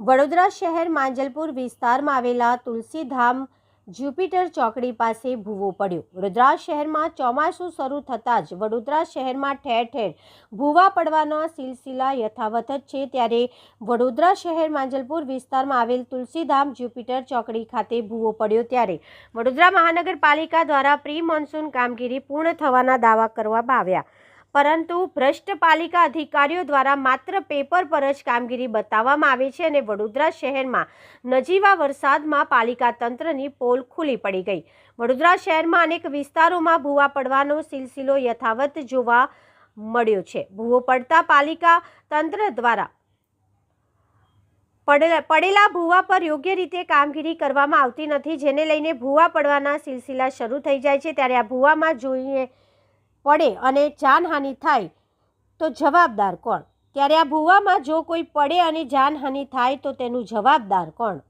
વડોદરા શહેર માંજલપુર વિસ્તારમાં આવેલા તુલસીધામ જ્યુપિટર ચોકડી પાસે ભૂવો પડ્યો. વડોદરા શહેરમાં ચોમાસું શરૂ થતાં જ વડોદરા શહેરમાં ઠેર ઠેર ભૂવા પડવાના સિલસિલા યથાવત જ છે. ત્યારે વડોદરા શહેર માંજલપુર વિસ્તારમાં આવેલ તુલસીધામ જ્યુપિટર ચોકડી ખાતે ભૂવો પડ્યો ત્યારે વડોદરા મહાનગરપાલિકા દ્વારા પ્રી મોન્સૂન કામગીરી પૂર્ણ થવાના દાવા કરવામાં આવ્યા. પરંતુ ભ્રષ્ટ પાલિકા અધિકારીઓ દ્વારા માત્ર પેપર પર જ કામગીરી બતાવવામાં આવે છે અને વડોદરા શહેરમાં નજીવા વરસાદમાં પાલિકા તંત્રની પોલ ખુલ્લી પડી ગઈ. વડોદરા શહેરમાં અનેક વિસ્તારોમાં ભૂવા પડવાનો સિલસિલો યથાવત જોવા મળ્યો છે. ભૂવો પડતા પાલિકા તંત્ર દ્વારા પડેલા ભૂવા પર યોગ્ય રીતે કામગીરી કરવામાં આવતી નથી, જેને લઈને ભૂવા પડવાના સિલસિલા શરૂ થઈ જાય છે. ત્યારે આ ભૂવામાં જોઈએ પડે અને જાનહાનિ થાય, તો જવાબદાર કોણ? ત્યારે આ ભૂવામાં જો કોઈ પડે અને જાનહાનિ થાય, તો તેનું જવાબદાર કોણ?